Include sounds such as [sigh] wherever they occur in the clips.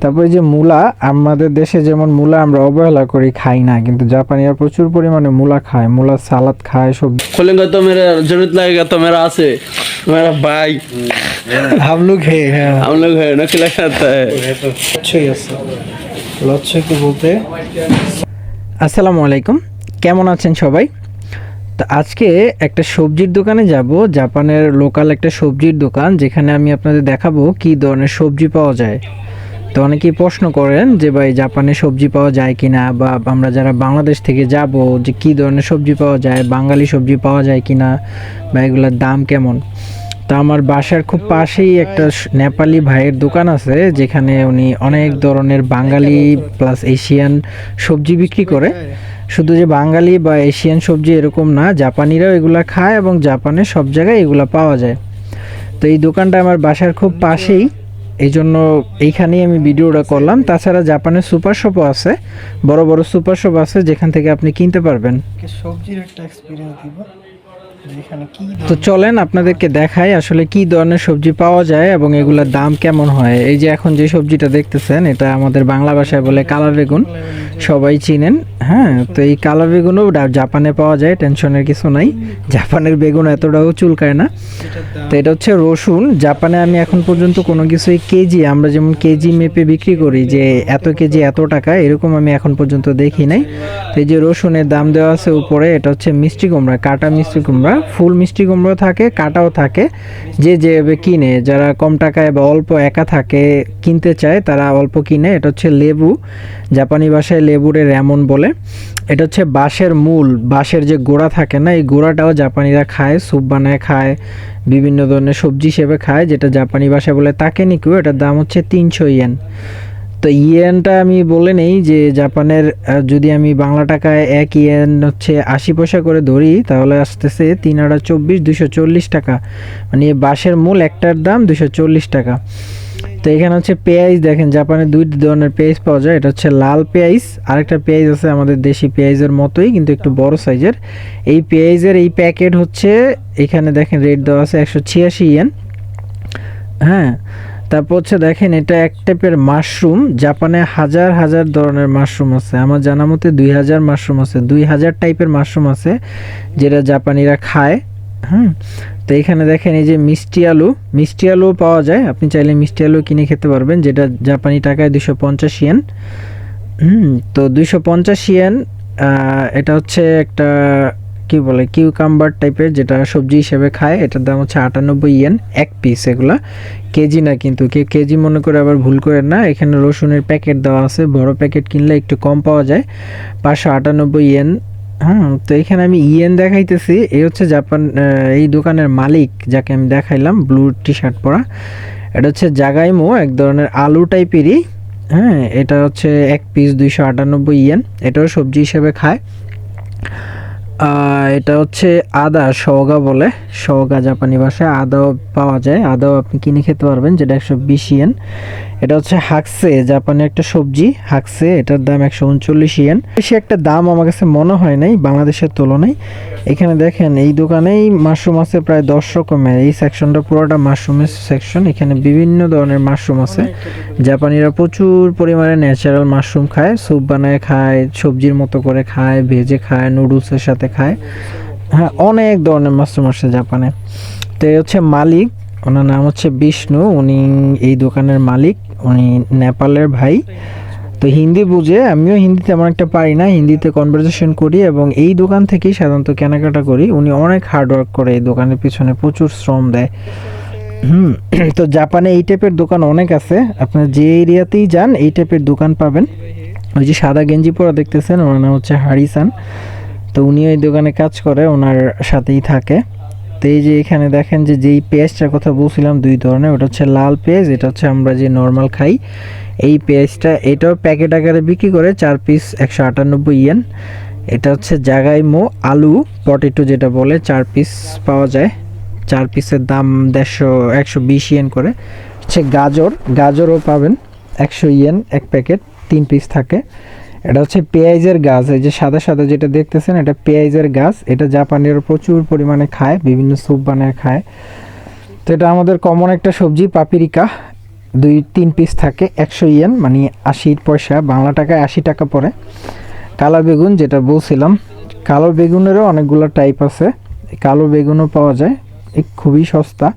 তারপরে যে মূলা আমাদের দেশে যেমন মূলা আমরা অবহেলা করি খাই না কিন্তু জাপানিরা প্রচুর পরিমাণে মূলা খায় মূলা সালাদ খায় সবজি खोलेंगे तो मेरा जरूरत लगेगा तो मेरा आसे मेरा भाई हम लोग है হ্যাঁ हम लोग है ना खिला खाता है লচ্ছই আছে লচ্ছই কি বলতে আসসালামু আলাইকুম কেমন আছেন সবাই তো আজকে একটা সবজির দোকানে যাব জাপানের লোকাল একটা সবজির দোকান যেখানে আমি আপনাদের দেখাবো কি ধরনের সবজি পাওয়া যায় তো অনেকেই প্রশ্ন করেন যে ভাই, জাপানে সবজি পাওয়া যায় কিনা? বা আমরা যারা বাংলাদেশ থেকে যাব, যে কি ধরনের সবজি পাওয়া যায়? বাঙালি সবজি পাওয়া যায় কিনা? বা এগুলোর দাম কেমন? তো আমার বাসার খুব পাশেই একটা নেপালি ভাইয়ের দোকান আছে, যেখানে উনি অনেক ধরনের বাঙালি প্লাস এশিয়ান সবজি বিক্রি করে। শুধু যে বাঙালি বা এশিয়ান সবজি এরকম না, জাপানিরাও এগুলা খায় এবং জাপানে সব জায়গায় এগুলা পাওয়া যায়। তো এই দোকানটা আমার বাসার খুব পাশেই। এই জন্য এইখানেই আমি ভিডিওটা করলাম। তাছাড়া জাপানের সুপার শপও আছে, বড় বড় সুপার শপ আছে যেখান থেকে আপনি কিনতে পারবেন। সবজির একটা এক্সপিরিয়েন্স দিব। তো চলেন আপনাদেরকে দেখাই আসলে কি ধরনের সবজি পাওয়া যায় এবং এগুলোর দাম কেমন হয়। এই যে এখন যে সবজিটা দেখতেছেন, এটা আমাদের বাংলা ভাষায় বলে কালা বেগুন। সবাই চিনেন হ্যাঁ? তো এই কালা বেগুনও জাপানে পাওয়া যায়, টেনশনের কিছু নাই। জাপানের বেগুন এতটাও চুলকায় না। তো এটা হচ্ছে রসুন। জাপানে আমি এখন পর্যন্ত কোনো কিছুই কেজি, আমরা যেমন কেজি মেপে বিক্রি করি যে এত কেজি এত টাকা, এরকম আমি এখন পর্যন্ত দেখি নাই। তো এই যে রসুনের দাম দেওয়া আছে উপরে, এটা হচ্ছে মিষ্টি কুমড়া, কাটা মিষ্টি কুমড়া। ফুল মিষ্টি কুমড়ো থাকে, কাটাও থাকে। যে যেভাবে কিনে, যারা কম টাকায় বা অল্প একা থাকে, কিনতে চায়, তারা অল্প কিনে। এটা হচ্ছে লেবু, জাপানি ভাষায় লেবুরে রেমন বলে। এটা হচ্ছে বাঁশের মূল, বাঁশের যে গোড়া থাকে না, এই গোড়াটাও জাপানিরা খায়, স্যুপ বানায় খায়, বিভিন্ন ধরনের সবজি হিসেবে খায়, যেটা জাপানি ভাষায় বলে তাকে নিকু এটার দাম হচ্ছে তিনশো ইয়েন। তো ইয়েনটা আমি বলে নেই যে জাপানের যদি আমি বাংলা টাকায় এক ইয়েন হচ্ছে আশি পয়সা করে ধরি, তাহলে আসতেছে তিন আড়া চব্বিশ, দুশো চল্লিশ টাকা। মানে বাঁশের মূল একটার দাম দুশো চল্লিশ টাকা। তো এখানে হচ্ছে পেঁয়াজ দেখেন, জাপানে দুই ধরনের পেঁয়াজ পাওয়া যায়। এটা হচ্ছে লাল পেঁয়াজ, আরেকটা পেঁয়াজ আছে আমাদের দেশি পেঁয়াজের মতোই, কিন্তু একটু বড় সাইজের। এই পেঁয়াজের এই প্যাকেট হচ্ছে, এখানে দেখেন রেট দেওয়া আছে একশো ছিয়াশি ইয়েন। হ্যাঁ তারপর হচ্ছে দেখেন, এটা এক টাইপের মাশরুম জাপানে হাজার হাজার ধরনের মাশরুম আছে। আমার জানা মতে দুই হাজার মাশরুম আছে, দুই হাজার টাইপের মাশরুম আছে, যেটা জাপানিরা খায়। হুম? তো এখানে দেখেন, এই যে মিষ্টি আলু মিষ্টি আলু পাওয়া যায়। আপনি চাইলে মিষ্টি আলু কিনে খেতে পারবেন, যেটা জাপানি টাকায় দুশো পঞ্চাশ ইয়েন হুম? তো দুশো পঞ্চাশ ইয়েন এটা হচ্ছে একটা কি বলে কিউকাম্বার টাইপের যেটা সবজি হিসেবে খায়, এটার দাম হচ্ছে আটানব্বই ইয়েন এক পিস এগুলা। কেজি না কিন্তু, কেউ কেজি মনে করে আবার ভুল করেন না। এখানে রসুনের প্যাকেট দেওয়া আছে, বড় প্যাকেট কিনলে একটু কম পাওয়া যায়। পাঁচশো আটানব্বই ইয়েন হ্যাঁ তো এখানে আমি ইয়েন দেখাইতেছি। এই হচ্ছে জাপান এই দোকানের মালিক যাকে আমি দেখাইলাম ব্লু টি শার্ট পরা। এটা হচ্ছে জাগাইমো, এক ধরনের আলু টাইপেরই। হ্যাঁ এটা হচ্ছে এক পিস দুইশো আটানব্বই ইয়েন এটাও সবজি হিসেবে খায়। এটা হচ্ছে আদা সওগা বলে। সওগা জাপানি ভাষায় আদাও পাওয়া যায়। আদাও আপনি কিনে খেতে পারবেন, যেটা একশো বিশ ইয়েন এটা হচ্ছে হাকসে, জাপানি একটা সবজি, হাকসে, এটার দাম একশো উনচল্লিশ ইয়েন বেশি একটা দাম আমার কাছে মনে হয় নাই, বাংলাদেশের তুলনায়। এখানে দেখেন, এই দোকানেই মাশরুম আছে প্রায় দশ রকমের। এই সেকশনটা পুরোটা মাশরুমের সেকশন এখানে বিভিন্ন ধরনের মাশরুম আছে। জাপানিরা প্রচুর পরিমাণে ন্যাচারাল মাশরুম খায়, স্যুপ বানায় খায়, সবজির মতো করে খায়, ভেজে খায়, নুডলসের সাথে খায়। হ্যাঁ অনেক ধরনের মাশরুম আসছে জাপানে। তো এই হচ্ছে মালিক, ওনার নাম হচ্ছে বিষ্ণু, উনি এই দোকানের মালিক। উনি নেপালের ভাই। তো হিন্দি বুঝে, আমিও হিন্দি তেমন একটা পারি না, হিন্দিতে কনভারসেশন করি এবং এই দোকান থেকেই সাধারণত কেনাকাটা করি। উনি অনেক হার্ড ওয়ার্ক করে এই দোকানের পিছনে প্রচুর শ্রম দেয়। হুম, [clears throat] তো জাপানে এই টাইপের দোকান অনেক আছে। আপনার যে এরিয়াতেই যান, এই টাইপের দোকান পাবেন। ওই যে সাদা গেঞ্জি পরা দেখতেছেন, ওনার নাম হচ্ছে হারিসান। তো উনি ওই দোকানে কাজ করে, ওনার সাথেই থাকে। তো এই যে এখানে দেখেন যে যেই পেঁয়াজটার কথা বলছিলাম, দুই ধরনের, ওটা হচ্ছে লাল পেঁয়াজ, এটা হচ্ছে আমরা যে নর্মাল খাই। এই পেঁয়াজটা, এটাও প্যাকেট আকারে বিক্রি করে চার পিস একশো আটানব্বই ইয়েন এটা হচ্ছে জাগাইমো আলু পটেটো যেটা বলে, চার পিস পাওয়া যায়। চার পিসের দাম দেড়শো, একশো বিশ ইয়েন করে। হচ্ছে গাজর, গাজরও পাবেন, একশো ইয়েন এক প্যাকেট তিন পিস থাকে। এটা হচ্ছে পেঁয়াজের গাছ, এই যে সাদা সাদা যেটা দেখতেছেন, এটা পেঁয়াজের গাছ। এটা জাপানিরা প্রচুর পরিমাণে খায়, বিভিন্ন স্যুপ বানায় খায়। তো এটা আমাদের কমন একটা সবজি, পাপিরিকা। দুই, তিন পিস থাকে, একশো ইয়েন মানে আশি পয়সা, বাংলা টাকায় আশি টাকা পড়ে। কালো বেগুন, যেটা বলছিলাম, কালো বেগুনেরও অনেকগুলো টাইপ আছে। কালো বেগুনও পাওয়া যায় খুবই সস্তা।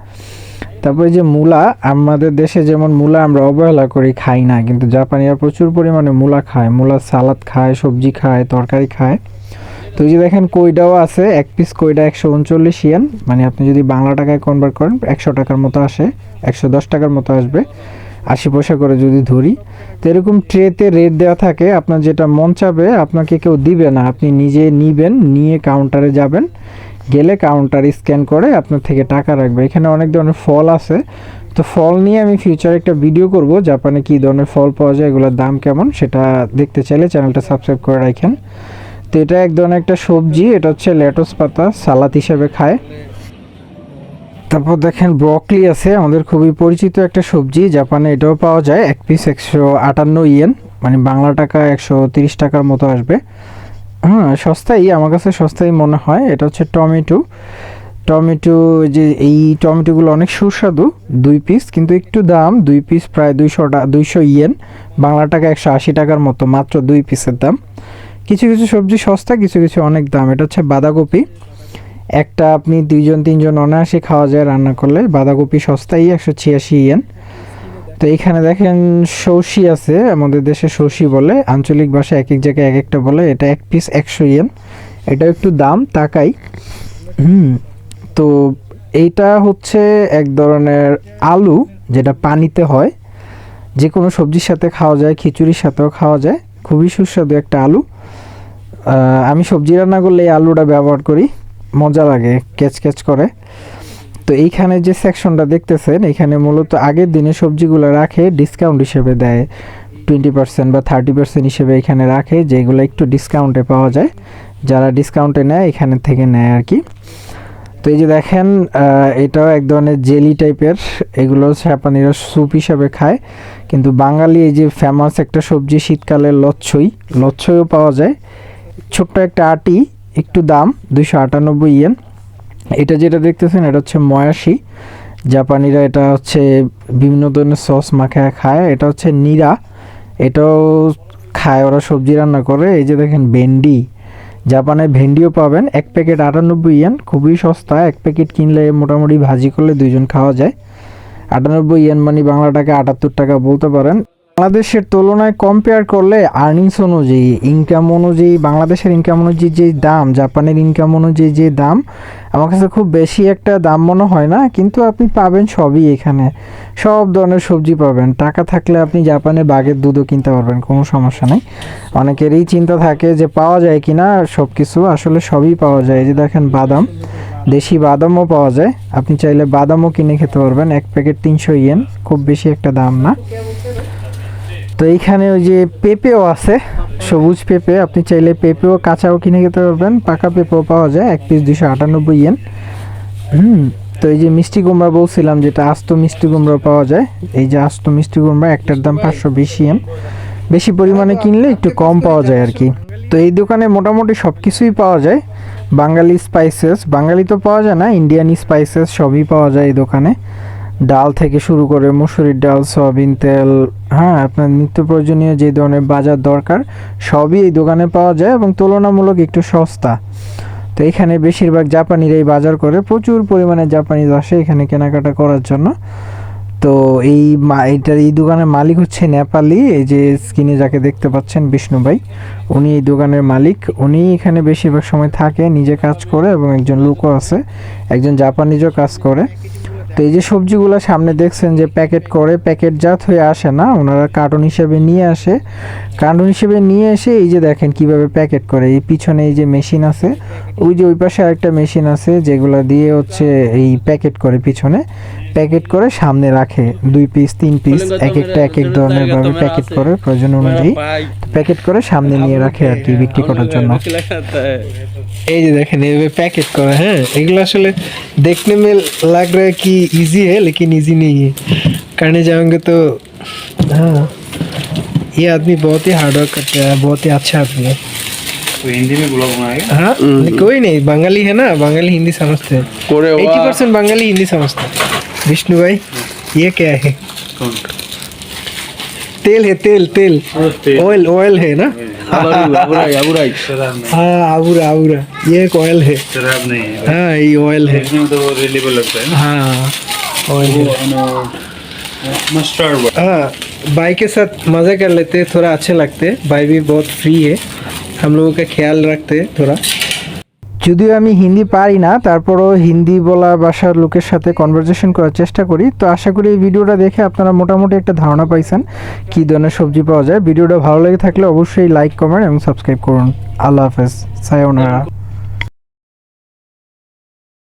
তারপরে যে মূলা, আমাদের দেশে যেমন মূলা আমরা অবহেলা করি, খাই না। কিন্তু জাপানিরা প্রচুর পরিমাণে মূলা খায়। মূলা সালাদ খায়, সবজি খায়, তরকারি খায়। তো যে দেখেন কইডাও আছে, এক পিস কইডা একশো উনচল্লিশ ইয়েন মানে আপনি যদি বাংলা টাকায় কনভার্ট করেন, একশো টাকার মতো আসে, একশো দশ টাকার মতো আসবে। আশি পয়সা করে যদি ধরি। তো এরকম ট্রেতে রেট দেওয়া থাকে, আপনার যেটা মন চাবে, আপনাকে কেউ দিবে না। আপনি নিজে নিবেন, নিয়ে কাউন্টারে যাবেন। গেলে কাউন্টার স্ক্যান করে আপনার থেকে টাকা রাখবে। এখানে অনেক ধরনের ফল আছে। তো ফল নিয়ে আমি ফিউচারে একটা ভিডিও করব, জাপানে কী ধরনের ফল পাওয়া যায়, এগুলোর দাম কেমন, সেটা দেখতে চাইলে চ্যানেলটা সাবস্ক্রাইব করে রাখেন। তো এটা এক ধরনের একটা সবজি, এটা হচ্ছে লেটস পাতা, সালাদ হিসেবে খায়। তারপর দেখেন ব্রকলি আছে, আমাদের খুবই পরিচিত একটা সবজি, জাপানে এটাও পাওয়া যায়, এক পিস একশো আটান্ন ইয়েন মানে বাংলা টাকা একশো তিরিশ টাকার মতো আসবে। হ্যাঁ সস্তাই, আমার কাছে সস্তাই মনে হয়। এটা হচ্ছে টমেটো। টমেটো যে এই টমেটোগুলো অনেক সুস্বাদু, দুই পিস কিন্তু একটু দাম, দুই পিস প্রায় দুইশো দুইশো ইয়েন। বাংলা টাকা একশো আশি টাকার মতো, মাত্র দুই পিসের দাম। কিছু কিছু সবজি সস্তা, কিছু কিছু অনেক দাম। এটা হচ্ছে বাঁধাকপি। একটা আপনি দুইজন, তিনজন অনায়াসে খাওয়া যায় রান্না করলে। বাঁধাকপি সস্তাই একশো ছিয়াশি ইয়েন। তো এখানে দেখেন সৌসি আছে, আমাদের দেশে সৌসি বলে, আঞ্চলিক ভাষায় এক এক জায়গায় এক একটা বলে, এটা এক পিস একশো ইয়েন এটা একটু দাম তাকাই হুম, তো এইটা হচ্ছে এক ধরনের আলু, যেটা পানিতে হয়। যে কোনো সবজির সাথে খাওয়া যায়, খিচুড়ির সাথেও খাওয়া যায়। খুবই সুস্বাদু একটা আলু। আমি সবজি রান্না করলে এই আলুটা ব্যবহার করি। মজা লাগে ক্যাচ ক্যাচ করে। তো এইখানে যে সেকশনটা দেখতেছেন এখানে মূলত আগের দিনে সবজিগুলো রাখে ডিসকাউন্ট হিসেবে দেয়। টোয়েন্টি পার্সেন্ট বা থার্টি পার্সেন্ট হিসেবে এখানে রাখে, যেগুলো একটু ডিসকাউন্টে পাওয়া যায়। যারা ডিসকাউন্টে নেয়, এখানে থেকে নেয় আর কি তো এই যে দেখেন এটাও এক ধরনের জেলি টাইপের এগুলো জাপানিরা স্যুপ হিসাবে খায়। কিন্তু বাঙালি এই যে ফেমাস একটা সবজি শীতকালে লচ্ছই। লচ্ছইও পাওয়া যায়। ছোট্ট একটা আটি, একটু দাম, দুইশো আটানব্বই ইয়েন এটা যেটা দেখতেছেন, এটা হচ্ছে ময়াশি। জাপানিরা এটা হচ্ছে বিভিন্ন ধরনের সস মাখায় খায়। এটা হচ্ছে নিরা। এটাও খায়, ওরা সবজি রান্না করে। এই যে দেখেন ভেন্ডি। জাপানে ভেন্ডিও পাবেন। এক প্যাকেট আটানব্বই ইয়েন। খুবই সস্তা। এক প্যাকেট কিনলে মোটামুটি ভাজি করলে দুইজন খাওয়া যায়। আটানব্বই ইয়েন মানে বাংলা টাকা আটাত্তর টাকা বলতে পারেন। বাংলাদেশের তুলনায় কম্পেয়ার করলে আর্নিংস অনুযায়ী ইনকাম অনুযায়ী, বাংলাদেশের ইনকাম অনুযায়ী যে দাম, জাপানের ইনকাম অনুযায়ী যে দাম, আমার কাছে খুব বেশি একটা দাম মনে হয় না, কিন্তু আপনি পাবেন সবই এখানে। সব ধরনের সবজি পাবেন। টাকা থাকলে আপনি জাপানে বাঘের দুধও কিনতে পারবেন, কোনো সমস্যা নেই। অনেকেরই চিন্তা থাকে যে পাওয়া যায় কি না সব কিছু আসলে সবই পাওয়া যায়। যে দেখেন বাদাম, দেশি বাদামও পাওয়া যায়। আপনি চাইলে বাদামও কিনে খেতে পারবেন। এক প্যাকেট তিনশো ইয়েন, খুব বেশি একটা দাম না। তো এইখানে ওই যে পেঁপেও আছে, সবুজ পেঁপে। আপনি চাইলে পেঁপেও কাঁচাও কিনে খেতে পারবেন। পাকা পেঁপেও পাওয়া যায়, এক পিস দুশো আটানব্বই ইয়েন হুম, তো এই যে মিষ্টি কুমড়া বলছিলাম, যেটা আস্ত মিষ্টি কুমড়া পাওয়া যায়, এই যে আস্ত মিষ্টি কুমড়া একটার দাম পাঁচশো বিশ ইয়েন বেশি পরিমাণে কিনলে একটু কম পাওয়া যায় আর কি। তো এই দোকানে মোটামুটি সব কিছুই পাওয়া যায়। বাঙালি স্পাইসেস বাঙালি তো পাওয়া যায় না ইন্ডিয়ান স্পাইসেস সবই পাওয়া যায় এই দোকানে। ডাল থেকে শুরু করে মুসুরির ডাল, সয়াবিন তেল হ্যাঁ আপনার নিত্য প্রয়োজনীয় যে ধরনের বাজার দরকার, সবই এই দোকানে পাওয়া যায় এবং তুলনামূলক একটু সস্তা। তো এখানে বেশিরভাগ জাপানিরাই বাজার করে, প্রচুর পরিমাণে জাপানিজ আসে এখানে কেনাকাটা করার জন্য। তো এই এইটার, এই দোকানের মালিক হচ্ছে নেপালি, এই যে স্ক্রিনে যাকে দেখতে পাচ্ছেন বিষ্ণু ভাই, উনি এই দোকানের মালিক। উনি এখানে বেশিরভাগ সময় থাকে, নিজে কাজ করে এবং একজন লোকও আছে, একজন জাপানিজও কাজ করে। তো এই যে সবজিগুলো সামনে দেখছেন যে প্যাকেট করে প্যাকেট প্যাকেটজাত হয়ে আসে না ওনারা কার্টন হিসেবে নিয়ে আসে। কার্টন হিসেবে নিয়ে এসে এই যে দেখেন কীভাবে প্যাকেট করে এই পিছনে এই যে মেশিন আছে ওই যে ওই পাশে আরেকটা মেশিন আছে যেগুলো দিয়ে হচ্ছে এই প্যাকেট করে পিছনে। প্যাকেট করে সামনে রাখে দুই পিস তিন পিস এক একটা এক এক ধরনের ভাবে প্যাকেট করে প্রয়োজন অনুযায়ী। প্যাকেট করে সামনে নিয়ে রাখে আর কি বিক্রি করার জন্য। এই যে দেখেন এইভাবে প্যাকেট করা হ্যাঁ এগুলো আসলে দেখতে মেল লাগে কি ইজি হ্যাঁ লেকিন ইজি নেই। কানে যাওয়াঙ্গে তো হ্যাঁ ইয়ে আদমি বহুত হি হার্ড ওয়ার্ক করতে হয় বহুত হি আচ্ছা আদমি। হ্যাঁ, বিষ্ণু ভাই ইয়ে কে আহে? तेल है तेल तेल। हाँ, ऑयल ऑयल है ना? हाँ आबूरा आबूरा हाँ, ये एक ऑयल है। शराब नहीं है। हाँ ये ऑयल है। तो रिलेबल लगता है हाँ ऑयल हाँ। भाई के साथ मज़ा कर लेते थोड़ा अच्छे लगते। भाई भी बहुत फ्री है। हम लोगों का ख्याल रखते थोड़ा। যদিও আমি হিন্দি পারি না, তারপরও হিন্দি বলা ভাষার লোকের সাথে কনভারজেশন করার চেষ্টা করি। তো আশা করি এই ভিডিওটা দেখে আপনারা মোটামুটি একটা ধারণা পাইছেন কী ধরনের সবজি পাওয়া যায়। ভিডিওটা ভালো লেগে থাকলে অবশ্যই লাইক কমেন্ট এবং সাবস্ক্রাইব করুন। আল্লাহ হাফেজ। সায়োনারা